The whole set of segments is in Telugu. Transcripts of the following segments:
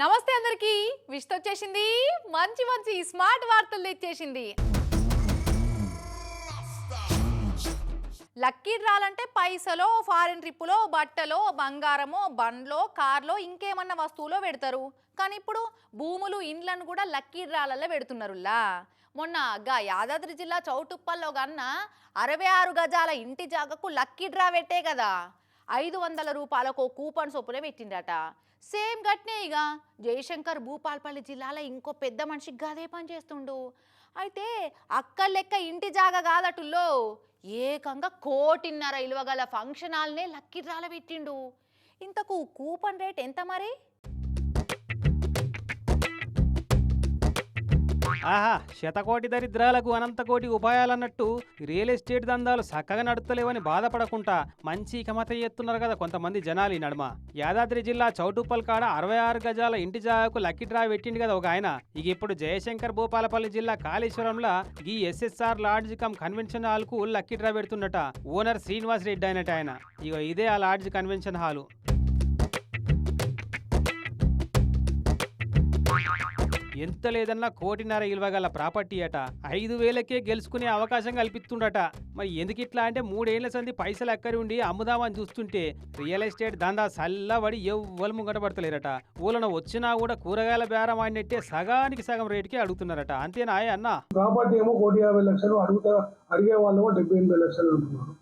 నమస్తే అందరికి. విష్త వచ్చేసింది. మంచి మంచి స్మార్ట్ వార్తలు తెచ్చేసింది. లక్కీ డ్రాలంటే పైసలో ఫారిన్ ట్రిప్పులో బట్టలో బంగారమో బండ్లో కార్లో ఇంకేమన్నా వస్తువులో పెడతారు. కానీ ఇప్పుడు భూములు ఇండ్లను కూడా లక్కీ డ్రాలలో పెడుతున్నారులా మొన్న గా యాదాద్రి జిల్లా చౌటుప్పల్లో కన్నా అరవై ఆరు గజాల ఇంటి జాగకు లక్కీ డ్రా పెట్టే కదా. ఐదు వందల రూపాయలకు కూపన్ సొప్పున పెట్టిండట సేమ్ గట్నే ఇక జయశంకర్ భూపాల్పల్లి జిల్లాలో ఇంకో పెద్ద మనిషికి గదే పని చేస్తుండు. అయితే అక్క లెక్క ఇంటి జాగా కాదటుల్లో ఏకంగా కోటిన్నర ఇలువగల ఫంక్షన్ హాల్నే లక్కీ పెట్టిండు. ఇంతకు కూపన్ రేట్ ఎంత మరి? ఆహా శతకోటి దరిద్రాలకు అనంతకోటి ఉపాయాలన్నట్టు రియల్ ఎస్టేట్ దందాలు చక్కగా నడుస్తలేవని బాధపడకుండా మంచి కమత ఎత్తున్నారు కదా కొంతమంది జనాలు ఈ నడుమ. యాదాద్రి జిల్లా చౌటుప్పల్ కాడ అరవై ఆరు గజాల ఇంటి జాగాకు లక్కీ డ్రా పెట్టిండు కదా ఒక ఆయన. ఇక ఇప్పుడు జయశంకర్ భూపాలపల్లి జిల్లా కాళేశ్వరంలో ఈ ఎస్ఎస్ఆర్ లాడ్జ్ కమ్ కన్వెన్షన్ హాల్కు లక్కీ డ్రా పెడుతుండట. ఓనర్ శ్రీనివాస్ రెడ్డి అయినట్టు ఆయన. ఇక ఇదే ఆ లాడ్జ్ కన్వెన్షన్ హాలు. ఎంత లేదన్నా కోటిన్నర ఇలువగల ప్రాపర్టీ అట. ఐదు వేలకే గెలుచుకునే అవకాశం కల్పిస్తుండట. మరి ఎందుకు ఇట్లా అంటే మూడేళ్ళ సంది పైసలు అక్కడి ఉండి అమ్ముదామని చూస్తుంటే రియల్ ఎస్టేట్ దందా సల్లబడి ఎవ్వరు ముంగటపడతలేరట ఊళ్ళను వచ్చినా కూడా కూరగాయల బేరం ఆడినట్టే సగానికి సగం రేటుకి అడుగుతున్నారట. అంతేనా అన్న? ప్రాపర్టీ ఏమో కోటి యాభై లక్షలు అడుగుతా అడిగే వాళ్ళు డెబ్బై ఎనభై లక్షలు అంటున్నారు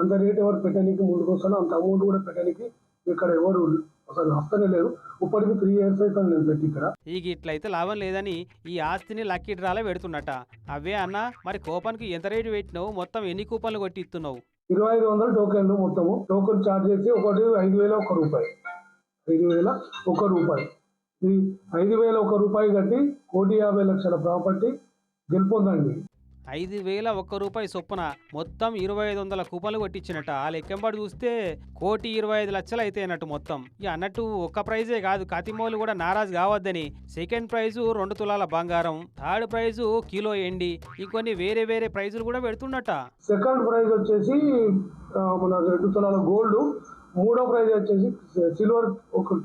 అంత రేట్ ఎవరు పెట్టడానికి ముందుకు వస్తారో అంత అమౌంట్ కూడా పెట్టడానికి ఇక్కడ ఎవరు అసలు వస్తనే లేరు ఇప్పటికి త్రీ ఇయర్స్ అవుతుంది నేను పెట్టి ఇక్కడ. ఇక ఇట్లయితే లాభం లేదని ఈ ఆస్తిని లక్కీ డ్రాలో పెడుతున్నట. అవే అన్న మరి కూపన్కి ఎంత రేటు పెట్టినావు? మొత్తం ఎన్ని కూపన్లు కొట్టి ఇస్తున్నావు ఇరవై ఐదు వందలు టోకెన్లు మొత్తము. టోకెన్ ఛార్జ్ చేసి ఒకటి ఐదు వేల ఒక రూపాయి. ఐదు వేల ఒక రూపాయి. ఈ ఐదు వేల ఒక రూపాయి కట్టి కోటి యాభై లక్షల ప్రాపర్టీ గెలుపొందండి. ఐదు వేల ఒక్క రూపాయి చొప్పున మొత్తం ఇరవై ఐదు వందల కూపన్లు కొట్టించినట్ట ఆ లెక్కెంబడి చూస్తే కోటి ఇరవై ఐదు లక్షలు అయితే అన్నట్టు మొత్తం. ఇక అన్నట్టు ఒక్క ప్రైజే కాదు కతిమోలు కూడా నారాజు కావద్దని. సెకండ్ ప్రైజు రెండు తులాల బంగారం థర్డ్ ప్రైజు కిలో ఎండి ఇంకొన్ని వేరే వేరే ప్రైజులు కూడా పెడుతున్నట్ట సెకండ్ ప్రైజ్ వచ్చేసి మన రెండు తులాల గోల్డ్ మూడో ప్రైజ్ వచ్చేసి సిల్వర్ ఒక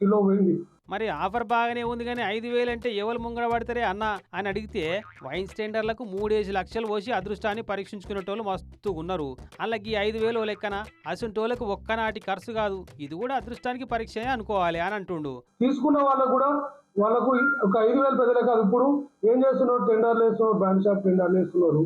కిలో వెండి మరి ఆఫర్ బాగానే ఉంది కానీ ఐదు వేలు అంటే ఎవరు ముంగడ పడతారే అన్న అని అడిగితే వైన్ స్టాండర్లకు మూడేసి లక్షలు పోసి అదృష్టాన్ని పరీక్షించుకునేటోళ్ళు మస్తు ఉన్నారు. అలాగే ఐదు వేలు లెక్కన అసంటోళ్ళకు ఒక్కనాటి ఖర్చు కాదు. ఇది కూడా అదృష్టానికి పరీక్షనే అనుకోవాలి అని అంటుండు. తీసుకున్న వాళ్ళకు కూడా వాళ్ళకు ఒక ఐదు వేలు పెద్దలే కాదు. ఇప్పుడు ఏం చేస్తున్నారు? టెండర్లు వేస్తున్నారు బ్రాండ్ షాప్ టెండర్లు వేస్తున్నారు.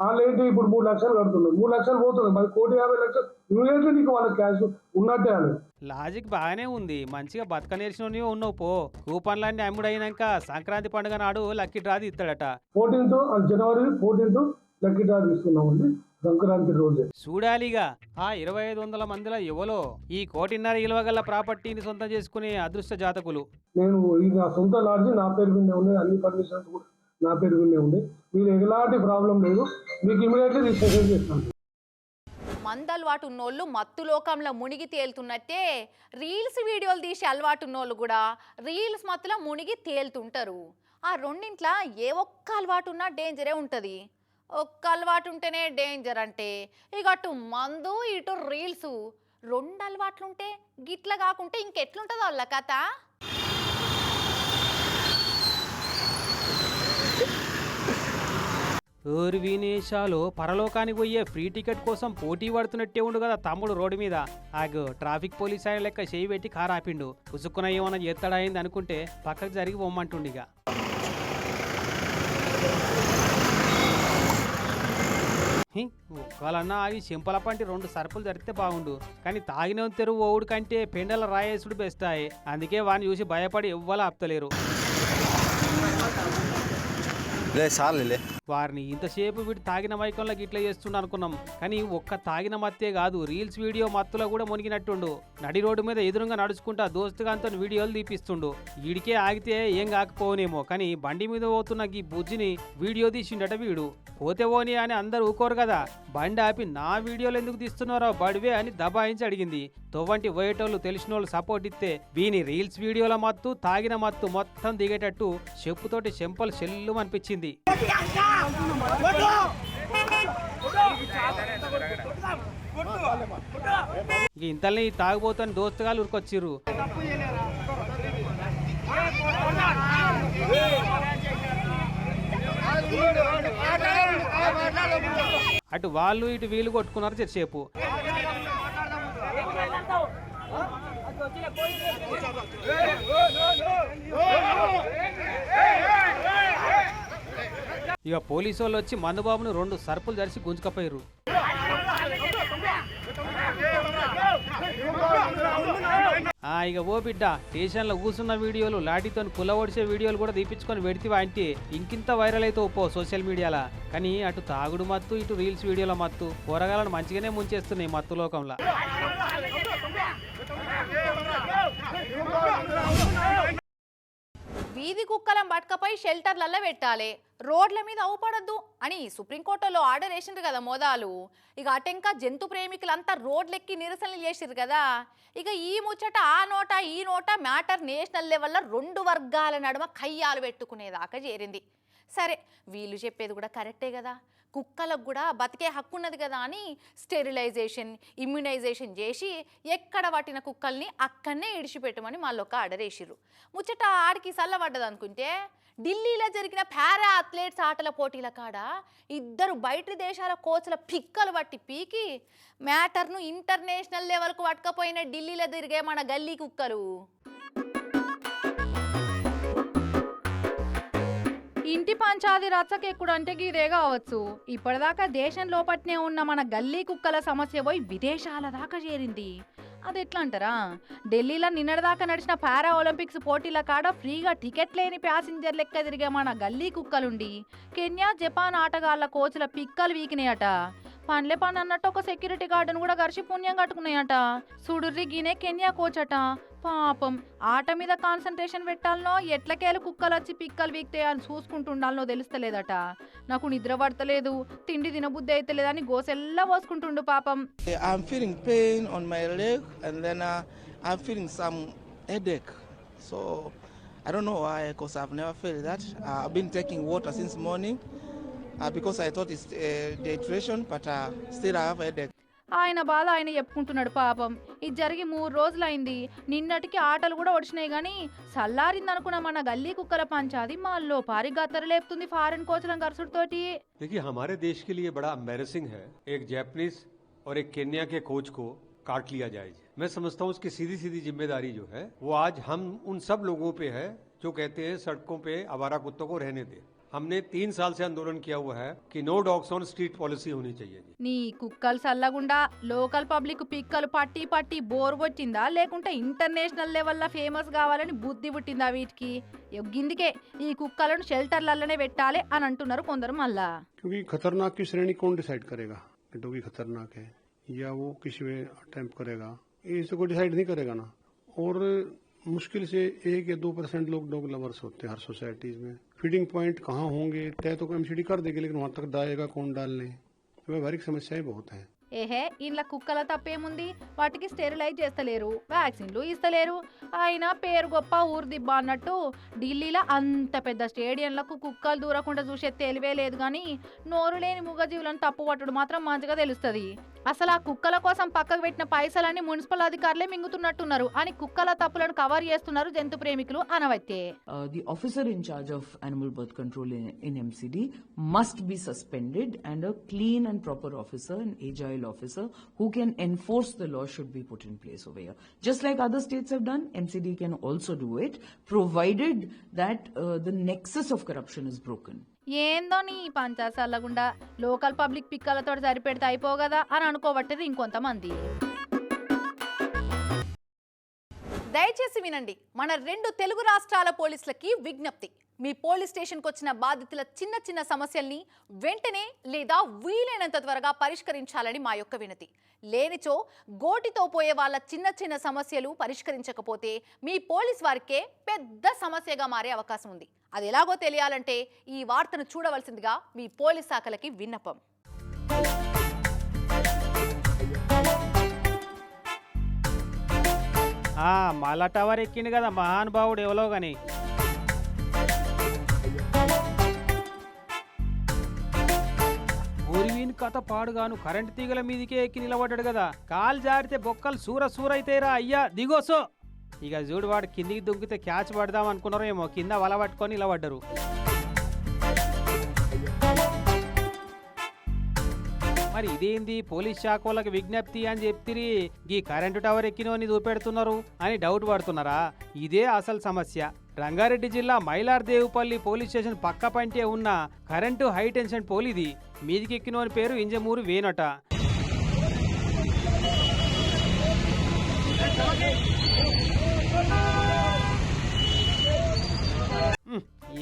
వాళ్ళు ఏంటి ఇప్పుడు మూడు లక్షలు కడుతున్నారు. మూడు లక్షలు పోతున్నారు. మరి కోటి యాభై లక్షలు ఇమీడియట్లీ నీకు వాళ్ళ క్యాష్ ఉన్నట్టే అని లాజిక్ బాగానే ఉంది. మంచిగా బతక నేర్చుకుని ఉన్నావు పో. కూపన్లన్నీ అమ్ముడైనాక సంక్రాంతి పండుగ నాడు లక్కీ డ్రాది ఇస్తాడట ఫోర్టీన్త్ జనవరి ఫోర్టీన్త్ లక్కీ డ్రా తీసుకున్నామండి. సంక్రాంతి రోజే. చూడాలిగా. ఆ ఇరవై ఐదు వందల మందిలో ఎవలో ఈ కోటిన్నర ఇలువగల ప్రాపర్టీని సొంతం చేసుకునే అదృష్ట జాతకులు. నేను ఈ నా సొంత లాడ్జి నా పేరు మీదే ఉన్నాయి. అన్ని పర్మిషన్స్ కూడా నా పేరు మీదే ఉన్నాయి. మీరు ఎలాంటి ప్రాబ్లం లేదు. మీకు ఇమీడియట్లీ రిజిస్ట్రేషన్ చేస్తాను. మంద అలవాటు ఉన్నోళ్ళు మత్తు లోకంలో మునిగి తేలుతున్నట్టే రీల్స్ వీడియోలు తీసి అలవాటు ఉన్నోళ్ళు కూడా రీల్స్ మత్తులో మునిగి తేలుతుంటారు. ఆ రెండింట్లో ఏ ఒక్క అలవాటు ఉన్నా డేంజరే ఉంటుంది. ఒక్క అలవాటు ఉంటేనే డేంజర్ అంటే ఇక అటు మందు ఇటు రీల్స్. రెండు అలవాట్లుంటే గిట్ల కాకుంటే ఇంకెట్లుంటుందో వాళ్ళ కథ? ఓరి పరలోకానికి పోయే ఫ్రీ టికెట్ కోసం పోటీ పడుతున్నట్టే ఉండు కదా తమ్ముడు రోడ్డు మీద. ఆగు ట్రాఫిక్ పోలీస్ ఆయన లెక్క చేయి పెట్టి కారు ఆపిండు. ఉసుక్కున ఏమన్నా ఎత్తడా అనుకుంటే పక్కకు జరిగి పొమ్మంటుండిగా హి, ఒక్కలన్నా ఆగి పంటి రెండు సరుకులు జరిగితే బాగుండు. కానీ తాగిన తెరువు ఓవుడు కంటే పెండల రాయేసుడు బెస్ట్ అయ్యి అందుకే వాడిని చూసి భయపడి ఇవ్వాలి ఆపుతలేరు. లే చాలులే వారిని ఇంతసేపు వీడు తాగిన మైకంలోకి ఇట్లా చేస్తుండ అనుకున్నాం. కానీ ఒక్క తాగిన మత్తే కాదు రీల్స్ వీడియో మత్తులో కూడా మునిగినట్టుండు. నడి రోడ్డు మీద ఎదురుగా నడుచుకుంటా దోస్తుగాంతో వీడియోలు తీపిస్తుండు. వీడికే ఆగితే ఏం కాకపోనేమో కానీ బండి మీద పోతున్న ఈ బుజ్జిని వీడియో తీసిండట వీడు. పోతే పోని అని అందరు ఊకోరు కదా. బండి ఆపి నా వీడియోలు ఎందుకు తీస్తున్నారో బడివే అని దబాయించి అడిగింది. తొవ్వంటి పోయేటోళ్ళు తెలిసిన వాళ్ళు సపోర్ట్ ఇస్తే వీని రీల్స్ వీడియోల మత్తు తాగిన మత్తు మొత్తం దిగేటట్టు చెప్పుతోటి చెంపలు చెల్లు అనిపించింది ఇంతల్ని తాగుబోతని దోస్తుగాలు ఉరికొచ్చిర్రు అటు వాళ్ళు ఇటు వీలు కొట్టుకున్నారు చెట్సేపు ఇక పోలీసు వాళ్ళు వచ్చి మందుబాబును రెండు సర్పులు ధరిసి గుంజుకపోయారు ఇక ఓ బిడ్డ స్టేషన్లో కూర్చున్న వీడియోలు లాఠీతో కులవడిసే వీడియోలు కూడా తీపించుకొని పెడితే అంటే ఇంకింత వైరల్ అయితే ఒప్పో సోషల్ మీడియాలో. కానీ అటు తాగుడు మత్తు ఇటు రీల్స్ వీడియోల మత్తు. కూరగాయలను మంచిగానే ముంచేస్తున్నాయి మత్తు లోకంలో. వీధి కుక్కలం మట్కపై షెల్టర్లలో పెట్టాలి. రోడ్ల మీద అవుపడద్దు అని సుప్రీంకోర్టులో ఆర్డర్ వేసిండ్రు కదా మోదాలు. ఇక అటెంకా జంతు ప్రేమికులంతా రోడ్లెక్కి నిరసనలు చేసిర్రు కదా. ఇక ఈ ముచ్చట ఆ నోట ఈ నోట మ్యాటర్ నేషనల్ లెవెల్లో రెండు వర్గాల నడుమ కయ్యాలు పెట్టుకునేదాకా చేరింది. సరే వీళ్ళు చెప్పేది కూడా కరెక్టే కదా. కుక్కలకు కూడా బతికే హక్కు ఉన్నది కదా అని స్టెరిలైజేషన్ ఇమ్యునైజేషన్ చేసి ఎక్కడ పట్టిన కుక్కల్ని అక్కడనే ఇడిచిపెట్టమని మళ్ళొక ఆర్డర్ వేసిర్రు. ముచ్చట ఆడికి చల్లబడ్డది అనుకుంటే ఢిల్లీలో జరిగిన పారా అథ్లెట్స్ ఆటల పోటీల కాడ ఇద్దరు బయట దేశాల కోచ్ల పిక్కలు పట్టి పీకి మ్యాటర్ను ఇంటర్నేషనల్ లెవెల్కు పట్టుకపోయిన ఢిల్లీలో తిరిగే మన గల్లీ కుక్కలు. ఇంటి పంచాది రచ్చకెక్కుడు అంటే ఇదే కావచ్చు. ఇప్పటిదాకా దేశం లోపట్నే ఉన్న మన గల్లీ కుక్కల సమస్య పోయి విదేశాల దాకా చేరింది. అది ఎట్లా అంటారా ఢిల్లీలో నిన్నటిదాకా నడిచిన పారా ఒలింపిక్స్ పోటీల కాడ ఫ్రీగా టికెట్ లేని ప్యాసింజర్ లెక్క తిరిగే మన గల్లీ కుక్కలుండి కెన్యా జపాన్ ఆటగాళ్ళ కోచ్ల పిక్కలు వీకినాయట. పండ్లే పని అన్నట్టు ఒక సెక్యూరిటీ గార్డును కూడా గరిచి పుణ్యం కట్టుకున్నాయట. సుడుర్రి గినే కెన్యా కోచట. పాపం ఆట మీద కాన్సన్ట్రేషన్ పెట్టాలనో ఎట్లకేలు కుక్కలు వచ్చి పిక్కలు వీక్తే అని చూసుకుంటుండాలనో తెలుస్తలేదట. నాకు నిద్ర పడతలేదు తిండి తినబుద్ధి అయితే లేదని గోసెల్లా పోసుకుంటుండు పాపం. I'm feeling pain on my leg and then I'm feeling some headache so I don't know know why because I've never felt that. Uh, I've been taking water since morning. because I thought it's uh, dehydration, but uh, still I have headache. ఆయన బాధ ఆయన చెప్పుకుంటున్నాడు పాపం ఇది జరిగి మూడు రోజులైంది నిన్నటికి ఆటలు కూడా ఒడిచినాయి గాని సల్లారిందనుకున్న మన గల్లీ కుక్కల పంచాది మాల్లో పారి గత్తర లేపుతుంది ఫారెన్ కోచ్లను గరుసుడితోటి देखिए हमारे देश के लिए बड़ा एम्बेरसिंग है एक जैपनीज और एक केन्या के कोच को काट लिया जाए मैं समझता हूँ उसकी सीधी सीधी जिम्मेदारी जो है वो आज हम उन सब लोगों पे है जो कहते हैं सड़कों पे आवारा कुत्तों को रहने दे हमने तीन साल से आंदोलन किया हुआ है कि no dogs on street policy होनी चाहिए जी నీ కుక్కలు చల్లగుండా లోకల్ పబ్లిక్ పిక్కలు పట్టి పట్టి బోర్ కొట్టిందా లేకుంటే ఇంటర్నేషనల్ లెవెల్లో ఫేమస్ కావాలని బుద్ధి పుట్టిందా వీటికి ఎగ్గిందికే ఈ కుక్కలను షెల్టర్లలోనే పెట్టాలి అని అంటున్నారు కొందరు మళ్ళా क्योंकि खतरनाक की श्रेणी कौन डिसाइड करेगा कि डॉगी खतरनाक है या वो किसी में अटेम्प्ट करेगा ये तो कोई डिसाइड नहीं करेगा ना और मुश्किल से एक या दो परसेंट लोग डॉग लवर्स होते हैं हर सोसाइटीज में फीडिंग पॉइंट कहाँ होंगे, तय तो एमसीडी कर देंगे, लेकिन वहाँ तक डालेगा कौन डालने? व्यवहारिक समस्याएँ बहुत हैं। ఏహే ఇంట్లో కుక్కల తప్పేముంది? వాటికి స్టెరిలైజ్ చేస్తలేరు వ్యాక్సిన్లు ఇస్తలేరు. అయినా పేరు గొప్ప ఊరు దిబ్బ అన్నట్టు ఢిల్లీలో అంత పెద్ద స్టేడియంలకు కుక్కలు దూరకుండా చూసే తెలివే లేదు కానీ నోరు లేని మూగజీవులను తప్పు పట్టుడు మాత్రం మంచిగా తెలుస్తుంది. అసలు ఆ కుక్కల కోసం పక్కకు పెట్టిన పైసలన్నీ మున్సిపల్ అధికారులే మింగుతున్నట్టున్నారు అని కుక్కల తప్పులను కవర్ చేస్తున్నారు జంతు ప్రేమికులు అనవత్తే the officer in charge of animal birth control in in, must be suspended and clean and proper officer and proper agile officer who can enforce the law should be put in place over here. Just like other states have done, MCD can also do it provided that uh, the nexus of corruption is broken. ఏందో నీ చల్లకుండా లోకల్ పబ్లిక్ పిక్కలతో సరిపెడితే అయిపో కదా అని అనుకోబట్టేది ఇంకొంతమంది దయచేసి వినండి మన రెండు తెలుగు రాష్ట్రాల పోలీసులకి విజ్ఞప్తి మీ పోలీస్ స్టేషన్కి వచ్చిన బాధితుల చిన్న చిన్న సమస్యల్ని వెంటనే లేదా వీలైనంత త్వరగా పరిష్కరించాలని మా యొక్క వినతి. లేనిచో గోటితో పోయే వాళ్ళ చిన్న చిన్న సమస్యలు పరిష్కరించకపోతే మీ పోలీస్ వారికే పెద్ద సమస్యగా మారే అవకాశం ఉంది. అది ఎలాగో తెలియాలంటే ఈ వార్తను చూడవలసిందిగా మీ పోలీస్ శాఖలకి విన్నపం. మళ్ళా టవర్ ఎక్కింది కదా మహానుభావుడు ఎవలో కానీ కథ పాడుగాను కరెంట్ తీగల మీదికే ఎక్కి నిలబడ్డాడు కదా కాలు జారితే బొక్కలు సూర సూరైతేరా అయ్యా దిగోసో ఇక చూడు వాడు కిందికి దుంకితే క్యాచ్ పడదాం అనుకున్నారో ఏమో కింద వల పట్టుకొని నిలబడ్డరు. మరి ఇదేంది? పోలీస్ శాఖ వాళ్ళకి విజ్ఞప్తి అని చెప్తిరి ఈ కరెంటు టవర్ ఎక్కినవని చూపెడుతున్నారు అని డౌట్ పడుతున్నారా? ఇదే అసలు సమస్య. రంగారెడ్డి జిల్లా మైలార్దేవుపల్లి పోలీస్ స్టేషన్ పక్క పంటే ఉన్న కరెంటు హైటెన్షన్ పోలిది పోల్ ఇది పేరు ఇంజమూరు వేనట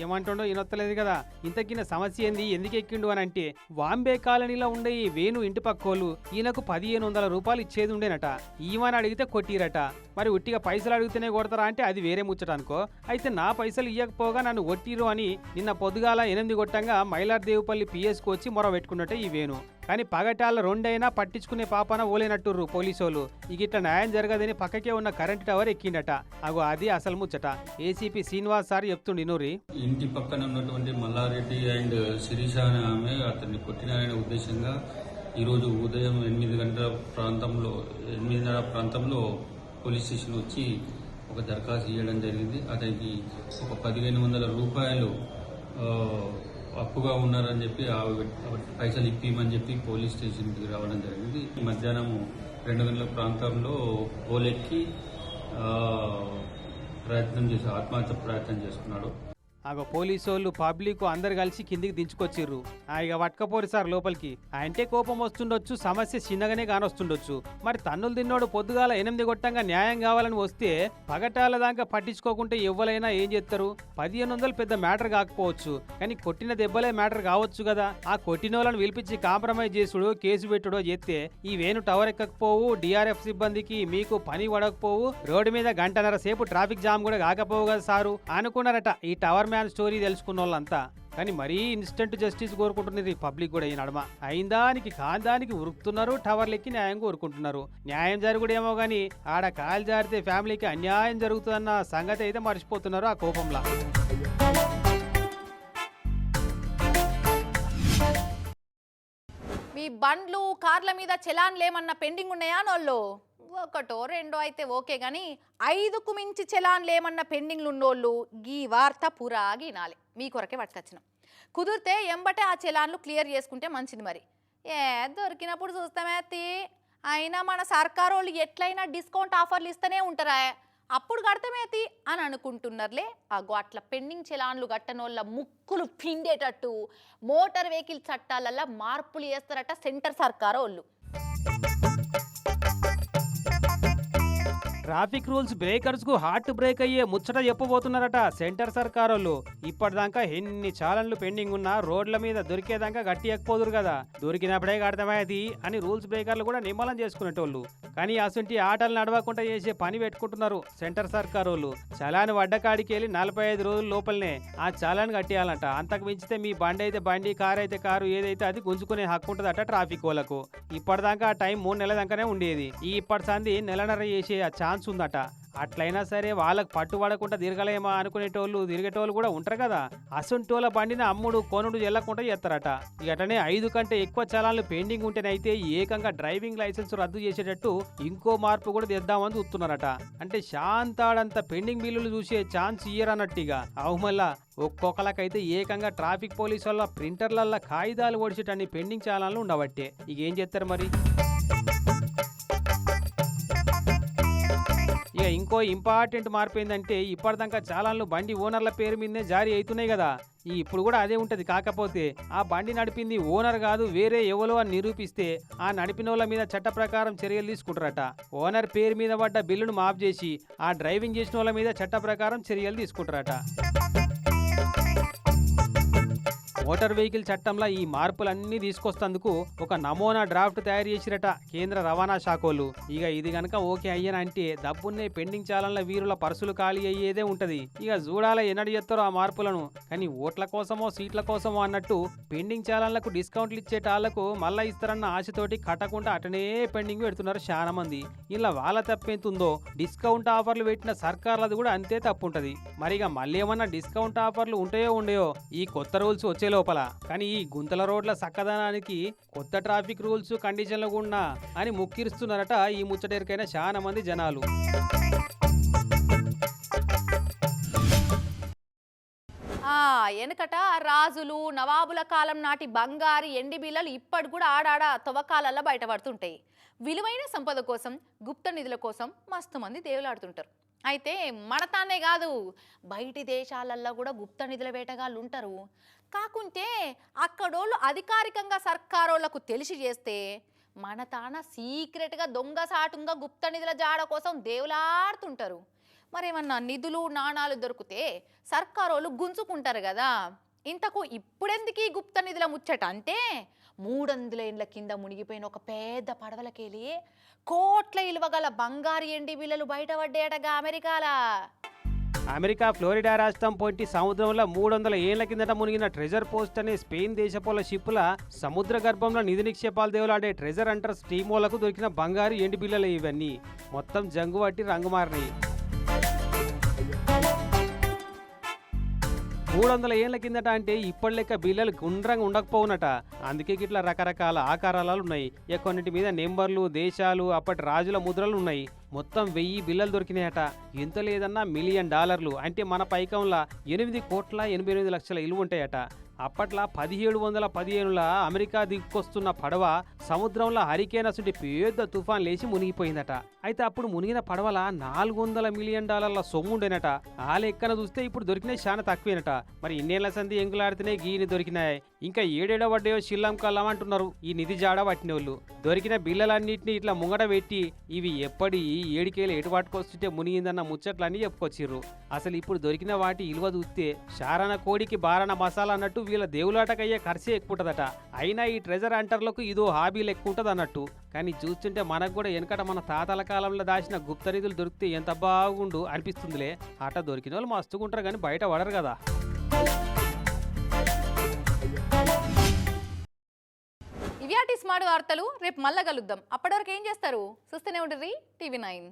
ఏమంటుండో ఈనొత్తలేదు కదా. ఇంతకిన సమస్య ఏంది? ఎందుకు ఎక్కిండు అని అంటే వాంబే కాలనీలో ఉండే ఈ వేణు ఇంటి పక్కోళ్ళు ఈయనకు పదిహేను వందల రూపాయలు ఇచ్చేది ఉండేనట ఈమని అడిగితే కొట్టిరట. మరి ఉట్టిగా పైసలు అడిగితేనే కొడతారా అంటే అది వేరే ముచ్చట అనుకో. అయితే నా పైసలు ఇవ్వకపోగా నన్ను ఒట్టిరు అని నిన్న పొద్దుగాల ఎనిమిది కొట్టంగా మైలార్దేవుపల్లి పిఎస్కి వచ్చి మొర పెట్టుకున్నట్టే ఈ వేణు. కానీ పగటాల రెండైనా పట్టించుకునే పాపన ఓలేనట్టుర్రు పోలీసోలు ఇక ఇట్లా న్యాయం జరగదని పక్కకే ఉన్న కరెంట్ టవర్ ఎక్కిండట. అగో అది అసలు ముచ్చట. ఏసీపీ శ్రీనివాస్ సార్ చెప్తుండి నూరి ఇంటి పక్కన ఉన్నటువంటి మల్లారెడ్డి అండ్ శిరీష అనే ఆమె అతన్ని కొట్టినారనే ఉద్దేశంగా ఈరోజు ఉదయం ఎనిమిది గంటల ప్రాంతంలో ఎనిమిదిన్నర ప్రాంతంలో పోలీస్ స్టేషన్ వచ్చి ఒక దరఖాస్తు ఇవ్వడం జరిగింది. అతనికి ఒక పదిహేను వందల రూపాయలు అప్పుగా ఉన్నారని చెప్పి పైసలు ఇప్పిమని చెప్పి పోలీస్ స్టేషన్కి రావడం జరిగింది. మధ్యాహ్నం రెండు గంటల ప్రాంతంలో పోలెక్కి ప్రయత్నం చేసి ఆత్మహత్య ప్రయత్నం చేసుకున్నాడు ఆగో పోలీసు వాళ్ళు పబ్లిక్ అందరు కలిసి కిందికి దించుకొచ్చిర్రు. ఆ ఇక పట్టుకపోరు సార్ లోపలికి. అంటే కోపం వస్తుండొచ్చు సమస్య చిన్నగానే కానొస్తుండొచ్చు. మరి తన్నులు తిన్నోడు పొద్దుగాల ఎనిమిది కొట్టంగా న్యాయం కావాలని వస్తే పగటాల దాకా పట్టించుకోకుంటే ఎవ్వలైనా ఏం చేస్తారు పదిహేను వందలు పెద్ద మ్యాటర్ కాకపోవచ్చు. కానీ కొట్టిన దెబ్బలే మ్యాటర్ కావచ్చు కదా. ఆ కొట్టిన వాళ్ళని పిలిపించి కాంప్రమైజ్ చేసుడు కేసు పెట్టుడో చేస్తే ఈ వేణు టవర్ ఎక్కకపోవు డిఆర్ఎఫ్ సిబ్బందికి మీకు పని పడకపోవు రోడ్డు మీద గంటన్నర సేపు ట్రాఫిక్ జామ్ కూడా కాకపోవు కదా సారు. అనుకున్నారట ఈ టవర్ మ్యాన్ స్టోరీ తెలుసుకున్న వాళ్ళంతా. కానీ మరీ ఇన్స్టెంట్ జస్టిస్ కోరుకుంటున్నది పబ్లిక్ కూడా ఈ నడమ. అయిందానికి కాందానికి ఉరుకుతున్నారు టవర్లెక్కి న్యాయం కోరుకుంటున్నారు. న్యాయం జరుగుడేమో కానీ ఆడ కాలు జారితే ఫ్యామిలీకి అన్యాయం జరుగుతుందన్న సంగతి అయితే మర్చిపోతున్నారు ఆ కోపంలో. మీ బండ్లు కార్ల మీద చలాన్లు ఏమన్నా పెండింగ్ ఉన్నాయా నోళ్ళు? ఒకటో రెండో అయితే ఓకే కానీ ఐదుకు మించి చలాన్లు ఏమన్నా పెండింగ్లు ఉన్నోళ్ళు ఈ వార్త పురా గినాలి. మీ కొరకే పట్టుకొచ్చినాం. కుదిరితే ఎంబటే ఆ చలాన్లు క్లియర్ చేసుకుంటే మంచిది మరి. ఏ దొరికినప్పుడు చూస్తామే అయినా మన సర్కారు వాళ్ళు ఎట్లయినా డిస్కౌంట్ ఆఫర్లు ఇస్తూనే ఉంటారా? అప్పుడు కడతామేతి అని అనుకుంటున్నారులే. అగో అట్లా పెండింగ్ చలాన్లు కట్టనోళ్ళ ముక్కులు పిండేటట్టు మోటార్ వెహికల్ చట్టాలల్లో మార్పులు చేస్తారట సెంటర్ సర్కారు వాళ్ళు ట్రాఫిక్ రూల్స్ బ్రేకర్స్కు హార్ట్ బ్రేక్ అయ్యే ముచ్చట చెప్పబోతున్నారట సెంటర్ సర్కారోళ్ళు. ఇప్పటిదాకా ఎన్ని చాలన్లు పెండింగ్ ఉన్నా రోడ్ల మీద దొరికేదాకా గట్టి ఎక్కిపోదురు కదా దొరికినప్పుడే అర్థమయ్యేది అని రూల్స్ బ్రేకర్లు కూడా నిమ్మలం చేసుకునేటోళ్ళు. కానీ అసంటి ఆటలు నడవకుండా చేసే పని పెట్టుకుంటున్నారు సెంటర్ సర్కారోళ్ళు. చలాన్ వడ్డకాడికి వెళ్ళి నలభై ఐదు రోజుల లోపలనే ఆ చలాన్ కట్టేయాలంట. అంతకు మించితే మీ బండి అయితే బండి కారు అయితే కారు ఏదైతే అది గుంజుకునే హక్కు ఉంటుందట ట్రాఫిక్ వాళ్ళకు. ఇప్పటిదాకా ఆ టైం మూడు నెలల దాకానే ఉండేది. ఈ ఇప్పటి సంది నెలన్నర చేసే ఆ ఛాన్స్ ఉందట. అట్లయినా సరే వాళ్ళకి పట్టుబడకుండా తిరగలేమా అనుకునేటోళ్ళు తిరిగేటోళ్ళు కూడా ఉంటారు కదా. అసంటోళ్ళ బండిని అమ్ముడు కొనుడు చెల్లకుండా చేస్తారట. ఇక ఐదు కంటే ఎక్కువ చలాన్లు పెండింగ్ ఉంటేనైతే ఏకంగా డ్రైవింగ్ లైసెన్స్ రద్దు చేసేటట్టు ఇంకో మార్పు కూడా తెద్దామని చూస్తున్నారట. అంటే శాంతాడంత పెండింగ్ బిల్లులు చూసే ఛాన్స్ ఇయ్యరన్నట్టుగా. అవు మళ్ళా ఒక్కొక్కలకైతే ఏకంగా ట్రాఫిక్ పోలీసు వల్ల ప్రింటర్లల్లో కాగితాలు ఓడిచేటన్ని పెండింగ్ చాలాలు ఉండబట్టే. ఇక ఏం చేస్తారు మరి? ఇక ఇంకో ఇంపార్టెంట్ మార్పు ఏంటంటే ఇప్పటిదాకా చాలాన్లు బండి ఓనర్ల పేరు మీదనే జారీ అవుతున్నాయి కదా. ఈ ఇప్పుడు కూడా అదే ఉంటది. కాకపోతే ఆ బండి నడిపింది ఓనర్ కాదు వేరే ఎవరో అని నిరూపిస్తే ఆ నడిపిన వాళ్ళ మీద చట్ట ప్రకారం చర్యలు తీసుకుంటారట. ఓనర్ పేరు మీద పడ్డ బిల్లును మాఫ్ చేసి ఆ డ్రైవింగ్ చేసిన వాళ్ళ మీద చట్ట ప్రకారం చర్యలు తీసుకుంటారట. మోటార్ వెహికల్ చట్టంలో ఈ మార్పులన్నీ తీసుకొస్తందుకు ఒక నమూనా డ్రాఫ్ట్ తయారు చేసిరట కేంద్ర రవాణా శాఖలు ఇక ఇది గనక ఓకే అయ్యనంటే డబ్బున్నే పెండింగ్ చాలన్ల వీరుల పర్సులు ఖాళీ అయ్యేదే ఉంటది. ఇక చూడాల ఎన్నడు చేస్తారో ఆ మార్పులను. కానీ ఓట్ల కోసమో సీట్ల కోసమో అన్నట్టు పెండింగ్ చాలన్లకు డిస్కౌంట్లు ఇచ్చేటాళ్ళకు మళ్ళా ఇస్తారన్న ఆశతోటి కట్టకుండా అటనే పెండింగ్ పెడుతున్నారు చాలా మంది ఇలా వాళ్ళ తప్పేంతుందో డిస్కౌంట్ ఆఫర్లు పెట్టిన సర్కార్లది కూడా అంతే తప్పు ఉంటది మరి ఇక మళ్ళీ ఏమన్నా డిస్కౌంట్ ఆఫర్లు ఉంటాయో ఉండయో ఈ కొత్త రూల్స్ వచ్చే లోపల. కానీ ఈ గుంతల రోడ్ల చక్కదనానికి కొత్త ట్రాఫిక్ రూల్స్ కండిషన్లు కూడా అని ముక్కిరుస్తున్నారట ఈ ముచ్చటేరికైన చాలా మంది జనాలు. ఆ, వెనకట రాజులు నవాబుల కాలం నాటి బంగారు ఎండి బిళ్ళలు ఇప్పటి కూడా ఆడాడ తవ్వకాలల్లో బయటపడుతుంటాయి. విలువైన సంపద కోసం గుప్త నిధుల కోసం మస్తు మంది దేవులాడుతుంటారు. అయితే మనతానే కాదు బయటి దేశాలల్లో కూడా గుప్త నిధుల వేటగాళ్ళు ఉంటారు కాకుంటే అక్కడోళ్ళు అధికారికంగా సర్కారోళ్ళకు తెలిసి చేస్తే మన తాన సీక్రెట్గా దొంగసాటుంగా గుప్త నిధుల జాడ కోసం దేవులాడుతుంటారు. మరేమన్నా నిధులు నాణాలు దొరికితే సర్కారోళ్ళు గుంజుకుంటారు కదా. ఇంతకు ఇప్పుడెందుకు ఈ గుప్త నిధుల ముచ్చట? అంటే మూడొందల ఏండ్ల కింద మునిగిపోయిన ఒక పెద్ద పడవలకెళ్ళి కోట్ల ఇలువగల బంగారు ఎండి బిళ్ళలు బయటపడ్డాయటగా అమెరికాలా. అమెరికా ఫ్లోరిడా రాష్ట్రం పొంటి సముద్రంలో మూడు వందల ఏళ్ళ కిందట మునిగిన ట్రెజర్ పోస్ట్ అనే స్పెయిన్ దేశపోల షిప్ల సముద్ర గర్భంలో నిధి నిక్షేపాలు దేవులాడే ట్రెజర్ అంటర్ స్టీమోలకు దొరికిన బంగారు ఎండి బిల్లలు ఇవన్నీ. మొత్తం జంగు పట్టి రంగు మారినాయి మూడు వందల ఏళ్ళ కిందట అంటే ఇప్పటి లెక్క బిల్లలు గుండ్రంగా ఉండకపోవునట. అందుకే ఇట్లా రకరకాల ఆకారాలు ఉన్నాయి కొన్నిటి మీద నెంబర్లు దేశాలు అప్పటి రాజుల ముద్రలు ఉన్నాయి మొత్తం వెయ్యి బిల్లలు దొరికినాయట. ఎంత లేదన్నా మిలియన్ డాలర్లు. అంటే మన పైకంలా ఎనిమిది కోట్ల ఎనభై ఎనిమిది లక్షల ఇలువ ఉంటాయట అప్పట్లో పదిహేడు వందల పదిహేనుల అమెరికా దిక్కొస్తున్న పడవ సముద్రంలో హరికేన్ అసలు పెద్ద తుఫాన్ లేచి మునిగిపోయిందట. అయితే అప్పుడు మునిగిన పడవల నాలుగు వందల మిలియన్ డాలర్ల సొమ్ము ఉండేనట ఆ లెక్కన చూస్తే ఇప్పుడు దొరికినాయి చాలా తక్కువేనట. మరి ఇన్నేళ్ళ సంధి ఎంగులాడితేనే గీని దొరికినాయి. ఇంకా ఏడేడో పడ్డాయో శిల్లంకల్లం అంటున్నారు ఈ నిధి జాడ పట్టిన వాళ్ళు దొరికిన బిల్లలన్నింటినీ ఇట్లా ముంగట పెట్టి ఇవి ఎప్పటి ఏడికేలు ఎటు పట్టుకొస్తుంటే మునిగిందన్న ముచ్చట్లన్నీ చెప్పుకొచ్చిర్రు. అసలు ఇప్పుడు దొరికిన వాటి ఇలువ చూస్తే శారణ కోడికి బారణ మసాలా అన్నట్టు వీళ్ళ దేవులాటకయ్యే ఖర్చే ఎక్కుంటదట అయినా ఈ ట్రెజర్ అంటర్లకు ఇదో హాబీలు లెక్క అన్నట్టు కానీ చూస్తుంటే మనకు కూడా వెనకట మన తాతల కాలంలో దాచిన గుప్త నిధులు దొరికితే ఎంత బాగుండు అనిపిస్తుందిలే. అట దొరికిన వాళ్ళు మస్తుకుంటారు కానీ బయట పడరు కదా. ఇవి స్మార్ట్ వార్తలు రేపు మళ్ళా కలుద్దాం. అప్పటివరకు ఏం చేస్తారు? చూస్తూనే ఉంటుంది టీవీ నైన్.